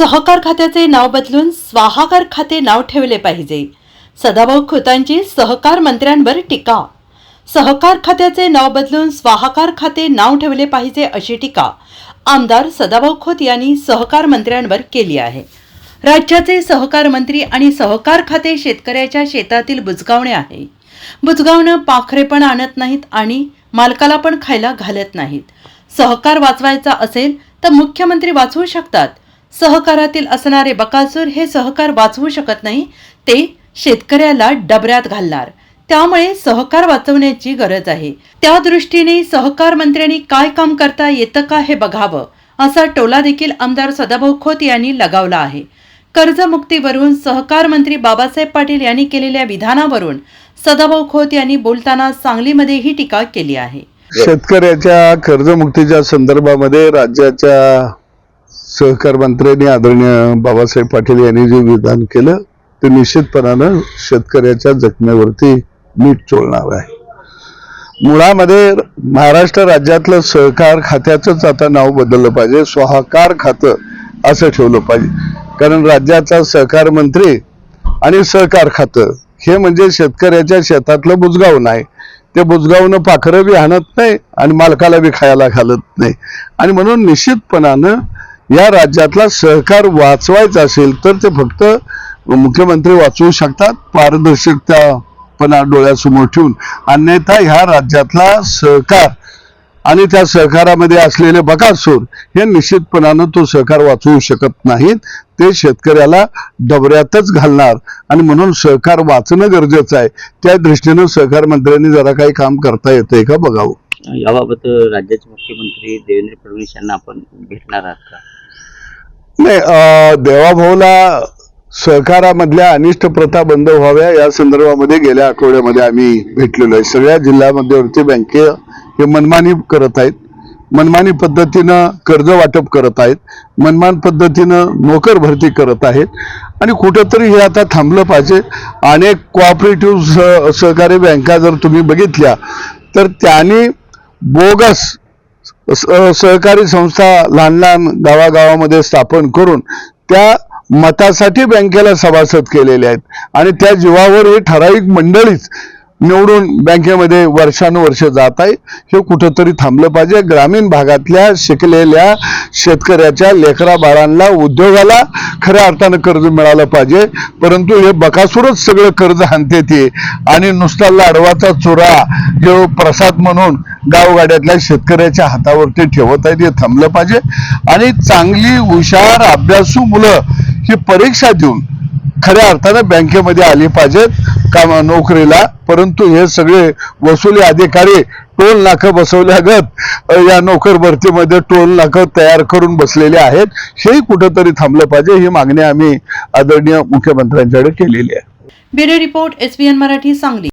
सहकार खात्याचे नाव बदलून स्वाहाकार खाते नाव ठेवले पाहिजे. सदाभाऊ खोतांची सहकार मंत्र्यांवर टीका. सहकार खात्याचे नाव बदलून स्वाहाकार खाते नाव ठेवले पाहिजे अशी टीका आमदार सदाभाऊ खोत यांनी सहकार मंत्र्यांवर केली आहे. राज्याचे सहकार मंत्री आणि सहकार खाते शेतकऱ्याच्या शेतातील बुजगावणे आहे. बुजगावणं पाखरे पण आणत नाहीत आणि मालकाला पण खायला घालत नाहीत. सहकार वाचवायचा असेल तर मुख्यमंत्री वाचवू शकतात. सहकारातील असणारे बकासूर हे सहकार वाचवू शकत नाही ते शेतकऱ्याला डबऱ्यात घालणार. त्यामुळे सहकार वाचवण्याची गरज आहे. त्या दृष्टीने सहकार मंत्र्यांनी काय काम करता येतं का हे बघावं असा टोला देखील आमदार सदाभाऊ खोत यांनी लगावला आहे. कर्जमुक्तीवरून सहकार मंत्री बाबासाहेब पाटील यांनी केलेल्या विधानावरून सदाभाऊ खोत यांनी बोलताना सांगलीमध्ये ही टीका केली आहे. शेतकऱ्याच्या कर्जमुक्तीच्या संदर्भामध्ये राज्याच्या सहकार मंत्र्यांनी आदरणीय बाबासाहेब पाटील यांनी जे विधान केलं ते निश्चितपणानं शेतकऱ्याच्या जखमेवरती मीठ चोळणार आहे. मुळामध्ये महाराष्ट्र राज्यातलं सहकार खात्याचंच आता नाव बदललं पाहिजे स्वाहाकार खातं असं ठेवलं पाहिजे. कारण राज्याचा सहकार मंत्री आणि सहकार खातं हे म्हणजे शेतकऱ्याच्या शेतातलं बुजगाव नाही ते बुजगावनं पाखरं बी आणत नाही आणि मालकाला बी खायला घालत नाही. आणि म्हणून निश्चितपणानं या राज्यातला सहकार वाचवायचा असेल तर ते फक्त मुख्यमंत्री वाचवू शकतात पारदर्शकतापणा डोळ्यासमोर ठेवून. अन्यथा ह्या राज्यातला सहकार आणि त्या सहकारामध्ये असलेले बकासूर हे निश्चितपणानं तो सहकार वाचवू शकत नाहीत. ते शेतकऱ्याला डबऱ्यातच घालणार आणि म्हणून सहकार वाचणं गरजेचं आहे. त्या दृष्टीनं सहकार मंत्र्यांनी जरा काही काम करता येतंय का बघावं? याबाबत राज्याचे मुख्यमंत्री देवेंद्र फडणवीस यांना आपण भेटणार आहात का? नाही देवाभाऊला सहकारामधल्या अनिष्ट प्रथा बंद व्हाव्या या संदर्भामध्ये गेल्या आठवड्यामध्ये आम्ही भेटलेलो आहे. सगळ्या जिल्हा मध्यवर्ती बँके हे मनमानी करत आहेत. मनमानी पद्धतीनं कर्ज वाटप करत आहेत. मनमान पद्धतीनं नोकर भरती करत आहेत. आणि कुठंतरी हे आता थांबलं पाहिजे. अनेक कोऑपरेटिव्ह सह सहकारी बँका जर तुम्ही बघितल्या तर त्यांनी बोगस सहकारी संस्था लहान लहान गावागावामध्ये स्थापन करून त्या मतासाठी बँकेला सभासद केलेले आहेत. आणि त्या जीवावर हे ठराविक मंडळीच निवडून बँकेमध्ये वर्षानुवर्ष जात आहे हे कुठंतरी थांबलं पाहिजे. ग्रामीण भागातल्या शिकलेल्या शेतकऱ्याच्या लेकरा बाळांना उद्योगाला खऱ्या अर्थानं कर्ज मिळालं पाहिजे. परंतु हे बकासूरच सगळं कर्ज आणते ते. आणि नुसता लाडवाचा चुरा जो प्रसाद म्हणून गावगाड्यातल्या शेतकऱ्याच्या हातावरती ठेवत आहेत हे थांबलं पाहिजे. आणि चांगली हुशार अभ्यासू मुलं ही परीक्षा देऊन खऱ्या अर्थानं बँकेमध्ये आली पाहिजेत. काम नोकरीला परंतु हे सगळे वसुली अधिकारी टोल नाकं बसवल्यागत या नोकर भरतीमध्ये टोल नाकं तयार करून बसलेले आहेत. हेही कुठंतरी थांबलं पाहिजे ही मागणी आम्ही आदरणीय मुख्यमंत्र्यांच्याकडे केलेली आहे. Bureau report SBN Marathi Sangli.